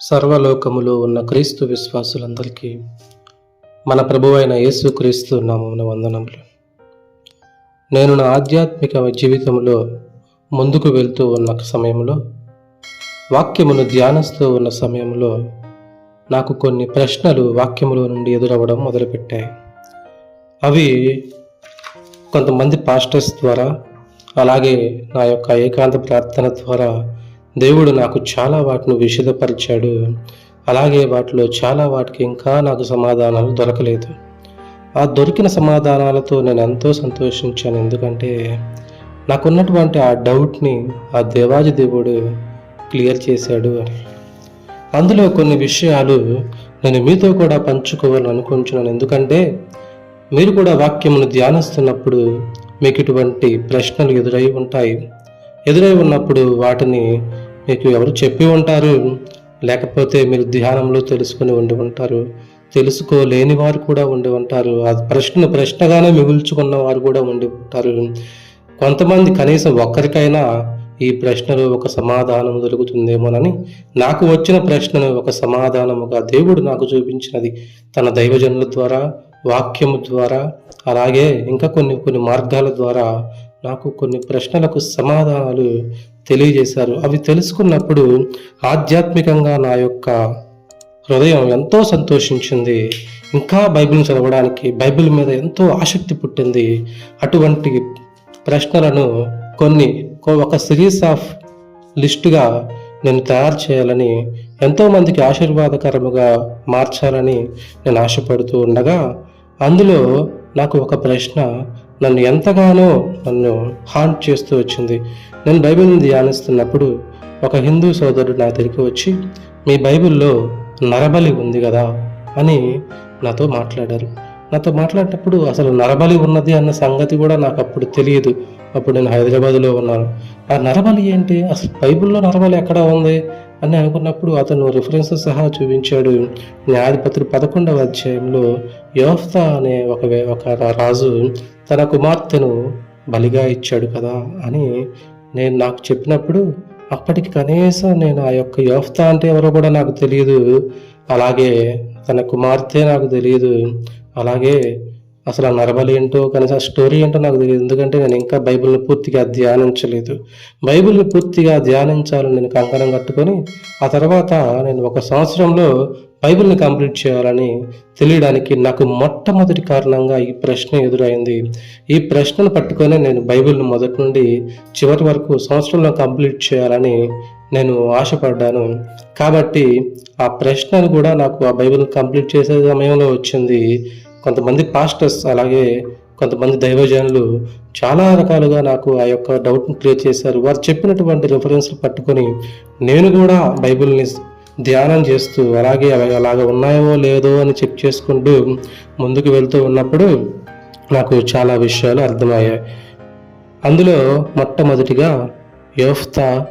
సర్వలోకములో ఉన్న క్రీస్తు విశ్వాసులందరికీ మన ప్రభు అయిన యేసు క్రీస్తు నామమున వందనములు. నేను నా ఆధ్యాత్మిక జీవితంలో ముందుకు వెళ్తూ ఉన్న సమయంలో వాక్యమును ధ్యానిస్తూ ఉన్న సమయంలో నాకు కొన్ని ప్రశ్నలు వాక్యములో నుండి ఎదురవ్వడం మొదలుపెట్టాయి. అవి కొంతమంది పాస్టర్స్ ద్వారా అలాగే నా యొక్క ఏకాంత ప్రార్థన ద్వారా దేవుడు నాకు చాలా వాటిని విషదపరిచాడు. అలాగే వాటిలో చాలా వాటికి ఇంకా నాకు సమాధానాలు దొరకలేదు. ఆ దొరికిన సమాధానాలతో నేను ఎంతో సంతోషించాను. ఎందుకంటే నాకున్నటువంటి ఆ డౌట్ని ఆ దేవాజీ దేవుడు క్లియర్ చేశాడు. అని అందులో కొన్ని విషయాలు నేను మీతో కూడా పంచుకోవాలని అనుకుంటున్నాను. ఎందుకంటే మీరు కూడా వాక్యమును ధ్యానిస్తున్నప్పుడు మీకు ఇటువంటి ప్రశ్నలు ఎదురై ఉంటాయి. ఎదురై ఉన్నప్పుడు వాటిని మీకు ఎవరు చెప్పి ఉంటారు? లేకపోతే మీరు ధ్యానంలో తెలుసుకుని ఉండి ఉంటారు. తెలుసుకోలేని వారు కూడా ఉండి ఉంటారు. అది ప్రశ్న ప్రశ్నగానే మిగుల్చుకున్న వారు కూడా ఉండి ఉంటారు. కొంతమంది కనీసం ఒక్కరికైనా ఈ ప్రశ్నలో ఒక సమాధానం దొరుకుతుందేమోనని నాకు వచ్చిన ప్రశ్నను ఒక సమాధానముగా దేవుడు నాకు చూపించినది తన దైవజనుల ద్వారా వాక్యము ద్వారా అలాగే ఇంకా కొన్ని కొన్ని మార్గాల ద్వారా నాకు కొన్ని ప్రశ్నలకు సమాధానాలు తెలియజేశారు. అవి తెలుసుకున్నప్పుడు ఆధ్యాత్మికంగా నా యొక్క హృదయం ఎంతో సంతోషించింది. ఇంకా బైబిల్ని చదవడానికి బైబిల్ మీద ఎంతో ఆసక్తి పుట్టింది. అటువంటి ప్రశ్నలను కొన్ని ఒక సిరీస్ ఆఫ్ లిస్టుగా నేను తయారు చేయాలని ఎంతోమందికి ఆశీర్వాదకరముగా మార్చాలని నేను ఆశపడుతూ ఉండగా అందులో నాకు ఒక ప్రశ్న నన్ను ఎంతగానో నన్ను హాంట్ చేస్తూ వచ్చింది. నేను బైబిల్ని ధ్యానిస్తున్నప్పుడు ఒక హిందూ సోదరుడు నా దగ్గరికి వచ్చి మీ బైబిల్లో నరబలి ఉంది కదా? అని నాతో మాట్లాడారు. నాతో మాట్లాడేటప్పుడు అసలు నరబలి ఉన్నది అన్న సంగతి కూడా నాకు అప్పుడు తెలియదు. అప్పుడు నేను హైదరాబాద్లో ఉన్నాను. ఆ నరబలి ఏంటి? అసలు బైబిల్లో నరబలి ఎక్కడ ఉంది? అని అనుకున్నప్పుడు అతను రిఫరెన్సెస్ సహా చూపించాడు. న్యాయపత్రి పదకొండవ అధ్యాయంలో యోఫ్తా అనే ఒక వే- ఒక రాజు తన కుమార్తెను బలిగా ఇచ్చాడు కదా అని నేను నాకు చెప్పినప్పుడు అప్పటికి కనీసం నేను ఆ యొక్క యోఫ్త అంటే ఎవరో కూడా నాకు తెలియదు. అలాగే తన కుమార్తె నాకు తెలియదు. అలాగే అసలు ఆ నరబలి ఏంటో కనీసం ఆ స్టోరీ ఏంటో నాకు తెలియదు. ఎందుకంటే నేను ఇంకా బైబిల్ని పూర్తిగా ధ్యానించలేదు. బైబిల్ని పూర్తిగా ధ్యానించాలని నేను కంకణం కట్టుకొని ఆ తర్వాత నేను ఒక సంవత్సరంలో బైబిల్ని కంప్లీట్ చేయాలని తెలియడానికి నాకు మొట్టమొదటి కారణంగా ఈ ప్రశ్న ఎదురైంది. ఈ ప్రశ్నను పట్టుకొని నేను బైబిల్ని మొదటి నుండి చివరి వరకు సంవత్సరంలో కంప్లీట్ చేయాలని నేను ఆశపడ్డాను. కాబట్టి ఆ ప్రశ్నను కూడా నాకు ఆ బైబిల్ని కంప్లీట్ చేసే సమయంలో వచ్చింది. కొంతమంది పాస్టర్స్ అలాగే కొంతమంది దైవజనులు చాలా రకాలుగా నాకు ఆ యొక్క డౌట్ని క్లియర్ చేశారు. వారు చెప్పినటువంటి రిఫరెన్స్లు పట్టుకొని నేను కూడా బైబిల్ని ధ్యానం చేస్తూ అలాగే అవి అలాగ ఉన్నాయో లేదో అని చెక్ చేసుకుంటూ ముందుకు వెళ్తూ ఉన్నప్పుడు నాకు చాలా విషయాలు అర్థమయ్యాయి. అందులో మొట్టమొదటిగా యోఫ్తా